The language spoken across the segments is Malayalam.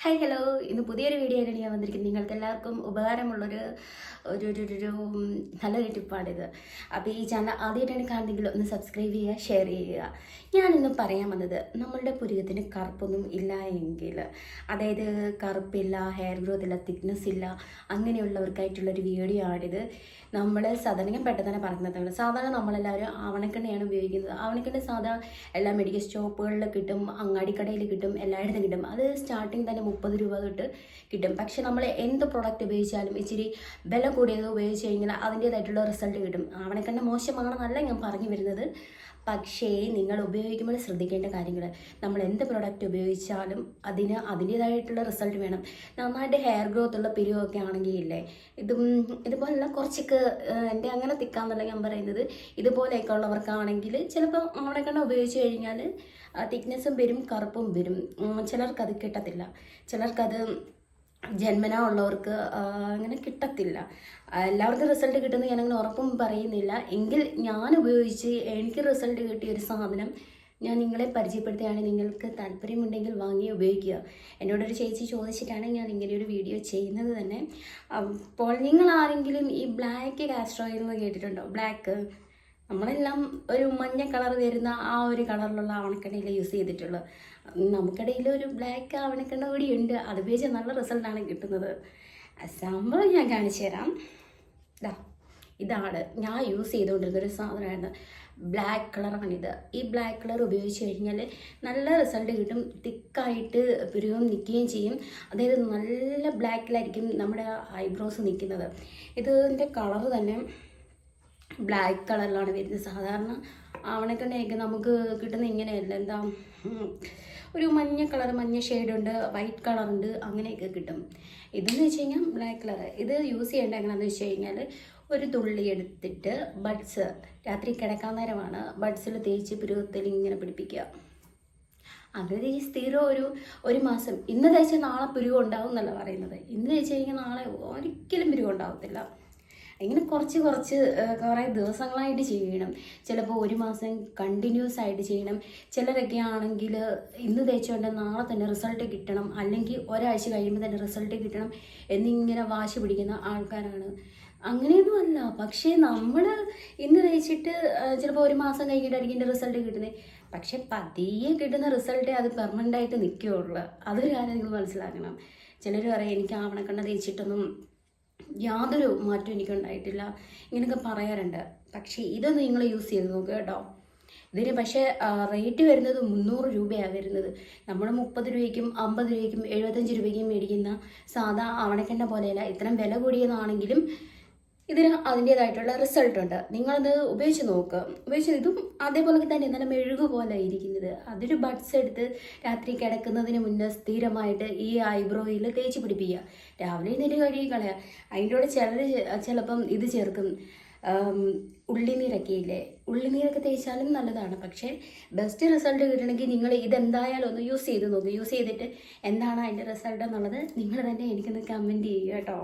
ഹായ് ഹലോ ഇന്ന് പുതിയൊരു വീഡിയോ ആയിട്ട് ഞാൻ വന്നിരിക്കുന്നത്. നിങ്ങൾക്ക് എല്ലാവർക്കും ഉപകാരമുള്ളൊരു ഒരു ഒരു ഒരു- നല്ലൊരു ടിപ്പാണിത് അപ്പോൾ ഈ ചാനൽ ആദ്യമായിട്ടാണ് കാണുന്നെങ്കിൽ ഒന്ന് സബ്സ്ക്രൈബ് ചെയ്യുക ഷെയർ ചെയ്യുക. ഞാനിന്ന് പറയാൻ വന്നത് നമ്മളുടെ പുരുകത്തിന് കറുപ്പൊന്നും ഇല്ല എങ്കിൽ അതായത് കറുപ്പില്ല ഹെയർ ഗ്രോത്ത് ഇല്ല തിക്നെസ് ഇല്ല അങ്ങനെയുള്ളവർക്കായിട്ടുള്ളൊരു വീഡിയോ ആണിത്. നമ്മൾ സാധാരണ ഞാൻ പെട്ടെന്ന് തന്നെ പറഞ്ഞത് സാധാരണ നമ്മളെല്ലാവരും ആവണക്കെണ്ണയാണ് ഉപയോഗിക്കുന്നത്. ആവണക്കെണ്ണ സാധാ എല്ലാ മെഡിക്കൽ സ്റ്റോപ്പുകളിൽ കിട്ടും അങ്ങാടിക്കടയിൽ കിട്ടും എല്ലായിടത്തും കിട്ടും. അത് സ്റ്റാർട്ടിങ് തന്നെ മുപ്പത് രൂപ തൊട്ട് കിട്ടും. പക്ഷെ നമ്മൾ എന്ത് പ്രോഡക്റ്റ് ഉപയോഗിച്ചാലും ഇച്ചിരി വില കൂടിയത് ഉപയോഗിച്ച് കഴിഞ്ഞാൽ അതിന്റേതായിട്ടുള്ള റിസൾട്ട് കിട്ടും. ആവണക്കെണ്ണ മോശമാണെന്നല്ല ഞാൻ പറഞ്ഞു വരുന്നത്. പക്ഷേ നിങ്ങൾ ഉപയോഗിക്കുമ്പോൾ ശ്രദ്ധിക്കേണ്ട കാര്യങ്ങൾ. നമ്മൾ എന്ത് പ്രോഡക്റ്റ് ഉപയോഗിച്ചാലും അതിന് അതിന്റേതായിട്ടുള്ള റിസൾട്ട് വേണം. നന്നായിട്ട് ഹെയർ ഗ്രോത്ത് ഉള്ള പിരിവൊക്കെ ആണെങ്കിൽ ഇല്ലേ? ഇതും ഇതുപോലുള്ള കുറച്ചൊക്കെ എന്റെ അങ്ങനെ തിക്കാന്നല്ല ഞാൻ പറയുന്നത്. ഇതുപോലെയൊക്കെ ഉള്ളവർക്കാണെങ്കിൽ ചിലപ്പോൾ ആവണക്കെണ്ണ ഉപയോഗിച്ച് കഴിഞ്ഞാൽ തിക്നെസ്സും വരും കറുപ്പും വരും. ചിലർക്കത് കിട്ടത്തില്ല. ചിലർക്കത് ജന്മനാ ഉള്ളവർക്ക് അങ്ങനെ കിട്ടത്തില്ല. എല്ലാവർക്കും റിസൾട്ട് കിട്ടുമെന്ന് ഞാനങ്ങനെ ഉറപ്പും പറയുന്നില്ല. എങ്കിൽ ഞാൻ ഉപയോഗിച്ച് എനിക്ക് റിസൾട്ട് കിട്ടിയ ഒരു സാധനം ഞാൻ നിങ്ങളെ പരിചയപ്പെടുത്തുകയാണ്. നിങ്ങൾക്ക് താല്പര്യമുണ്ടെങ്കിൽ വാങ്ങി ഉപയോഗിക്കുക. എന്നോടൊരു ചേച്ചി ചോദിച്ചിട്ടാണ് ഞാൻ ഇങ്ങനെ ഒരു വീഡിയോ ചെയ്യുന്നത് തന്നെ. അപ്പോൾ നിങ്ങൾ ആരെങ്കിലും ഈ ബ്ലാക്ക് കാസ്ട്രോയിൽ നിന്ന് കേട്ടിട്ടുണ്ടോ? ബ്ലാക്ക് നമ്മളെല്ലാം ഒരു മഞ്ഞ കളർ വരുന്ന ആ ഒരു കളറിലുള്ള ആവണക്കെണ്ണയിൽ യൂസ് ചെയ്തിട്ടുള്ളൂ. നമുക്കിടയിൽ ഒരു ബ്ലാക്ക് ആവണക്കെണ്ണ കൂടി ഉണ്ട്. അത് ഉപയോഗിച്ച് നല്ല റിസൾട്ടാണ് കിട്ടുന്നത്. സംഭവം ഞാൻ കാണിച്ചു തരാം. ഇതാ ഇതാണ് ഞാൻ യൂസ് ചെയ്തുകൊണ്ടിരുന്ന ഒരു സാധനമായിരുന്നു. ബ്ലാക്ക് കളറാണിത് ഈ ബ്ലാക്ക് കളർ ഉപയോഗിച്ച് കഴിഞ്ഞാൽ നല്ല റിസൾട്ട് കിട്ടും. തിക്കായിട്ട് പുരുകം നിൽക്കുകയും ചെയ്യും. അതായത് നല്ല ബ്ലാക്കിലായിരിക്കും നമ്മുടെ ഐബ്രോസ് നിൽക്കുന്നത് ഇതിന്റെ കളർ തന്നെ ബ്ലാക്ക് കളറിലാണ് വരുന്നത്. സാധാരണ ആവണക്കണ്ണയൊക്കെ നമുക്ക് കിട്ടുന്ന ഇങ്ങനെയല്ല. എന്താ ഒരു മഞ്ഞ കളർ മഞ്ഞ ഷെയ്ഡുണ്ട് വൈറ്റ് കളറുണ്ട് അങ്ങനെയൊക്കെ കിട്ടും. ഇതെന്ന് വെച്ച് കഴിഞ്ഞാൽ ബ്ലാക്ക് കളർ ഇത് യൂസ് ചെയ്യേണ്ട എങ്ങനെയാണെന്ന് വെച്ച് കഴിഞ്ഞാൽ ഒരു തുള്ളി എടുത്തിട്ട് ബഡ്സ് രാത്രി കിടക്കാൻ നേരമാണ്. ബഡ്സിൽ തേച്ച് പുരുവത്തിൽ ഇങ്ങനെ പിടിപ്പിക്കുക. അങ്ങനെ ഈ സ്ഥിരം ഒരു ഒരു മാസം. ഇന്ന് തേച്ചാൽ നാളെ പുരുവം എന്നല്ല പറയുന്നത്. ഇന്ന് തേച്ച് കഴിഞ്ഞാൽ നാളെ ഒരിക്കലും പുരുവം ഇങ്ങനെ കുറച്ച് കുറച്ച് കുറേ ദിവസങ്ങളായിട്ട് ചെയ്യണം. ചിലപ്പോൾ ഒരു മാസം കണ്ടിന്യൂസ് ആയിട്ട് ചെയ്യണം. ചിലരൊക്കെ ആണെങ്കിൽ ഇന്ന് തേച്ചുകൊണ്ട് നാളെ തന്നെ റിസൾട്ട് കിട്ടണം. അല്ലെങ്കിൽ ഒരാഴ്ച കഴിയുമ്പോൾ തന്നെ റിസൾട്ട് കിട്ടണം എന്നിങ്ങനെ വാശി പിടിക്കുന്ന ആൾക്കാരാണ്. അങ്ങനെയൊന്നും അല്ല. പക്ഷേ നമ്മൾ ഇന്ന് തേച്ചിട്ട് ചിലപ്പോൾ ഒരു മാസം കഴിഞ്ഞിട്ടായിരിക്കും എന്റെ റിസൾട്ട് കിട്ടുന്നത് പക്ഷെ പതിയെ കിട്ടുന്ന റിസൾട്ടേ അത് പെർമനന്റ് ആയിട്ട് നിൽക്കുകയുള്ളൂ അതൊരു കാര്യം നിങ്ങൾ മനസ്സിലാക്കണം. ചിലർ പറയും എനിക്ക് ആവണക്കണ്ണ തേച്ചിട്ടൊന്നും യാതൊരു മാറ്റവും എനിക്കുണ്ടായിട്ടില്ല. ഇങ്ങനെയൊക്കെ പറയാറുണ്ട്. പക്ഷേ ഇതൊന്ന് നിങ്ങൾ യൂസ് ചെയ്ത് നോക്കുക കേട്ടോ. ഇതിന് പക്ഷേ റേറ്റ് വരുന്നത് മുന്നൂറ് രൂപയാണ് വരുന്നത്. നമ്മൾ മുപ്പത് രൂപയ്ക്കും അമ്പത് രൂപയ്ക്കും എഴുപത്തഞ്ച് രൂപയ്ക്കും മേടിക്കുന്ന സാധാ ആവണക്കെണ്ണ പോലെയല്ല. ഇത്രയും വില കൂടിയതാണെങ്കിലും ഇതിന് അതിന്റേതായിട്ടുള്ള റിസൾട്ട് ഉണ്ട്. നിങ്ങളത് ഉപയോഗിച്ച് നോക്കുക ഉപയോഗിച്ച് ഇതും അതേപോലെ തന്നെ നല്ല മെഴുകു പോലെ ഇരിക്കുന്നത്. അതൊരു ബഡ്സ് എടുത്ത് രാത്രി കിടക്കുന്നതിന് മുന്നേ സ്ഥിരമായിട്ട് ഈ ഐബ്രോയിൽ തേച്ച് പിടിപ്പിക്കുക. രാവിലെ എഴുന്നേറ്റ് കഴുകി കളയുക അതിന്റെ കൂടെ ചിലർ ചിലപ്പം ഇത് ചേർക്കും. ഉള്ളിനീരൊക്കെ ഇല്ലേ ഉള്ളിനീരൊക്കെ തേച്ചാലും നല്ലതാണ്. പക്ഷേ ബെസ്റ്റ് റിസൾട്ട് കിട്ടണമെങ്കിൽ നിങ്ങൾ ഇതെന്തായാലും ഒന്ന് യൂസ് ചെയ്ത് നോക്കുക യൂസ് ചെയ്തിട്ട് എന്താണ് അതിന്റെ റിസൾട്ട് എന്നുള്ളത് നിങ്ങൾ തന്നെ എനിക്കൊന്ന് കമന്റ് ചെയ്യുക കേട്ടോ.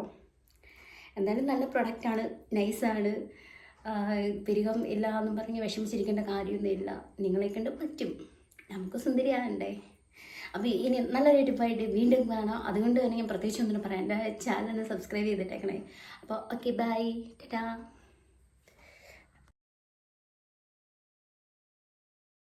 എന്തായാലും നല്ല പ്രൊഡക്റ്റാണ് നൈസാണ് പെരുകം ഇല്ല എന്നും പറഞ്ഞ് വിഷമിച്ചിരിക്കേണ്ട കാര്യമൊന്നുമില്ല നിങ്ങളെ കണ്ട് പറ്റും. നമുക്ക് സുന്ദരിയാകണ്ടേ അപ്പോൾ ഇനി നല്ലൊരു ടിപ്പായിട്ട് വീണ്ടും കാണാം. അതുകൊണ്ട് തന്നെ ഞാൻ പ്രത്യേകിച്ച് ഒന്നും പറയാം എന്റെ ചാനൽ സബ്സ്ക്രൈബ് ചെയ്തിട്ടേക്കണേ. അപ്പോൾ ഓക്കെ ബൈ ടാറ്റാ